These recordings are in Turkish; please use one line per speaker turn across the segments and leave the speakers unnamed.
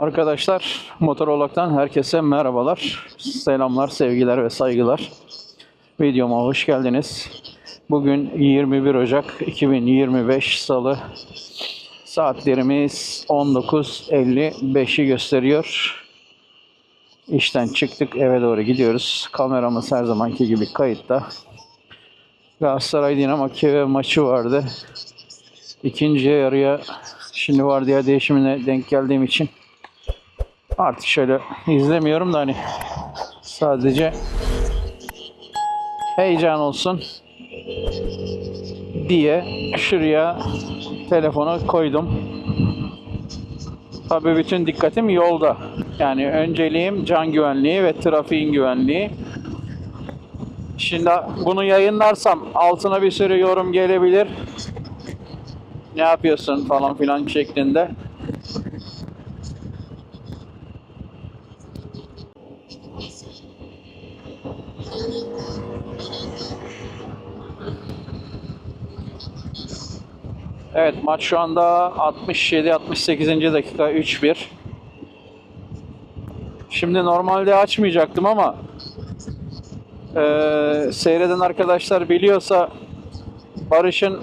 Arkadaşlar Motorolog'dan herkese merhabalar. Selamlar, sevgiler ve saygılar. Videoma hoş geldiniz. Bugün 21 Ocak 2025 Salı. Saatlerimiz 19.55'i gösteriyor. İşten çıktık eve doğru gidiyoruz. Kameramız her zamanki gibi kayıtta. Galatasaray Dinamo Kiev maçı vardı. İkinci yarıya şimdi vardiya değişimine denk geldiğim için artık şöyle izlemiyorum da hani sadece heyecan olsun diye şuraya telefonu koydum. Tabii bütün dikkatim yolda. Yani önceliğim can güvenliği ve trafiğin güvenliği. Şimdi bunu yayınlarsam altına bir sürü yorum gelebilir. Ne yapıyorsun falan filan şeklinde. Evet maç şu anda 67-68. dakika 3-1. Şimdi normalde açmayacaktım ama eee, seyreden arkadaşlar biliyorsa Barış'ın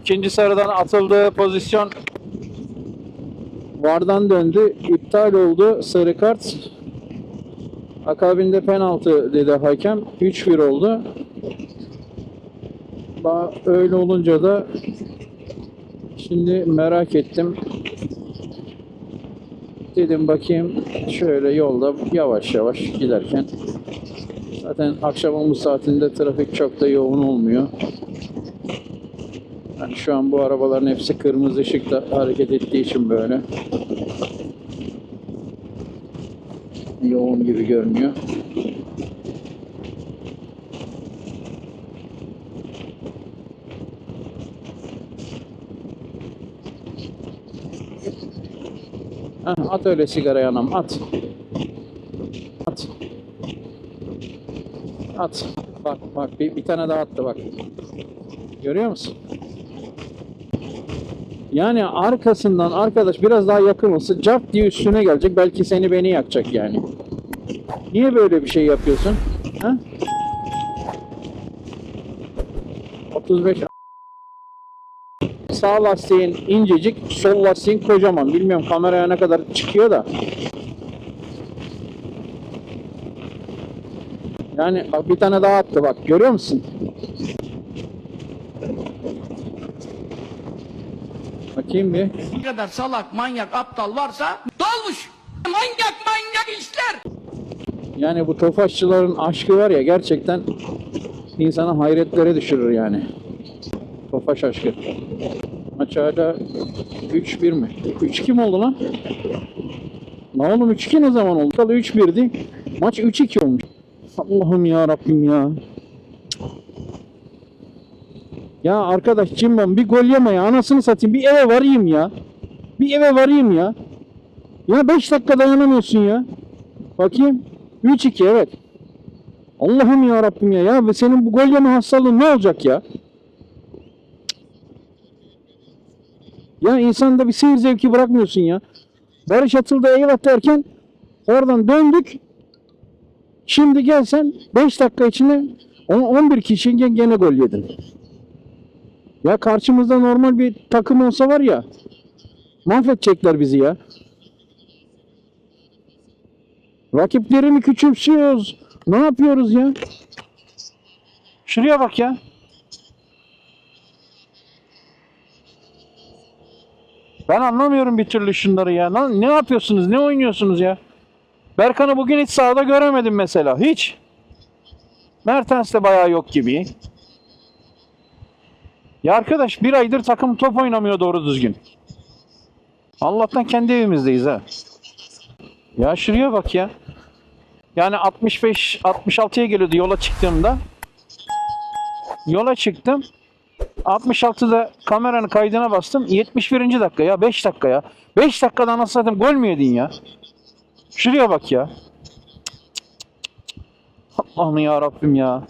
ikinci sarıdan atıldığı pozisyon Vardan döndü. iptal oldu. Sarı kart. Akabinde penaltı dedi hakem. 3-1 oldu. Öyle olunca da şimdi merak ettim. Dedim bakayım şöyle yolda yavaş yavaş giderken zaten akşam bu saatinde trafik çok da yoğun olmuyor. Yani şu an bu arabaların hepsi kırmızı ışıkta hareket ettiği için böyle yoğun gibi görünüyor. At öyle sigarayı anam at. At. At. Bak bak bir, bir tane daha attı bak. Görüyor musun? Yani arkasından arkadaş biraz daha yakın olsa cart diye üstüne gelecek. Belki seni beni yakacak yani. Niye böyle bir şey yapıyorsun? Ha? 35 Sağ lastiğin incecik, sol lastiğin kocaman. Bilmiyorum kameraya ne kadar çıkıyor da. Yani bak bir tane daha attı bak. Görüyor musun? Bakayım bir.
Ne kadar salak, manyak, aptal varsa dolmuş. Manyak manyak işler.
Yani bu tofaşçıların aşkı var ya gerçekten insanı hayretlere düşürür yani. Tofaş aşkı. Maç hala 3-1 mi? 3-2 mi oldu lan? Lan oğlum 3-2 ne zaman oldu? Kalı 3-1'di. Maç 3-2 olmuş. Allah'ım ya Rabbim ya. Ya arkadaş Cimbom bir gol yeme ya. Anasını satayım. Bir eve varayım ya. Bir eve varayım ya. Ya 5 dakika dayanamıyorsun ya. Bakayım. 3-2 evet. Allah'ım ya Rabbim ya. Ya ve senin bu gol yeme hastalığın ne olacak ya? Ya insanda bir seyir zevki bırakmıyorsun ya. Barış atıldı eyvah derken oradan döndük. Şimdi gelsen 5 dakika içinde on- 11 kişi gene gol yedin. Ya karşımızda normal bir takım olsa var ya mahvedecekler bizi ya. Rakipleri mi küçümsüyoruz? Ne yapıyoruz ya? Şuraya bak ya. Ben anlamıyorum bir türlü şunları ya. Lan ne yapıyorsunuz? Ne oynuyorsunuz ya? Berkan'ı bugün hiç sahada göremedim mesela. Hiç. Mertens de bayağı yok gibi. Ya arkadaş bir aydır takım top oynamıyor doğru düzgün. Allah'tan kendi evimizdeyiz ha. Ya şuraya bak ya. Yani 65 66'ya geliyordu yola çıktığımda. Yola çıktım. 66'da kameranın kaydına bastım. 71. dakika ya 5 dakika ya. 5 dakikada nasıl satayım gol mü yedin ya? Şuraya bak ya. Allah'ım ya Rabbim ya.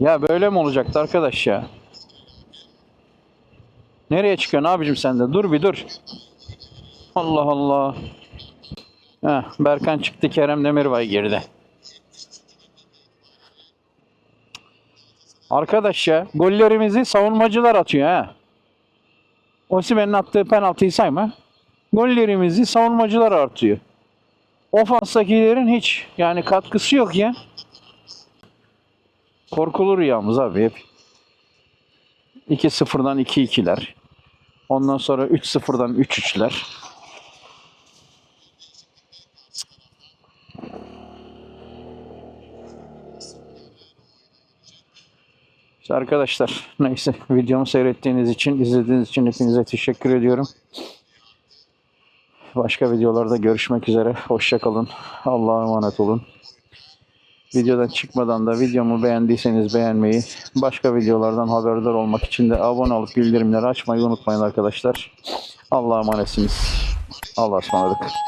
Ya böyle mi olacaktı arkadaş ya? Nereye çıkıyorsun abicim sen de? Dur bir dur. Allah Allah. Heh, Berkan çıktı Kerem Demirbay girdi. Arkadaş ya gollerimizi savunmacılar atıyor ha. Osimhen'in attığı penaltıyı sayma. Gollerimizi savunmacılar atıyor. Ofanstakilerin hiç yani katkısı yok ya. Korkulu rüyamız abi hep. 2-0'dan 2-2'ler. Ondan sonra 3-0'dan 3-3'ler. Arkadaşlar neyse videomu seyrettiğiniz için, izlediğiniz için hepinize teşekkür ediyorum. Başka videolarda görüşmek üzere. Hoşçakalın. Allah'a emanet olun. Videodan çıkmadan da videomu beğendiyseniz beğenmeyi, başka videolardan haberdar olmak için de abone olup bildirimleri açmayı unutmayın arkadaşlar. Allah'a emanetsiniz. Allah'a ısmarladık.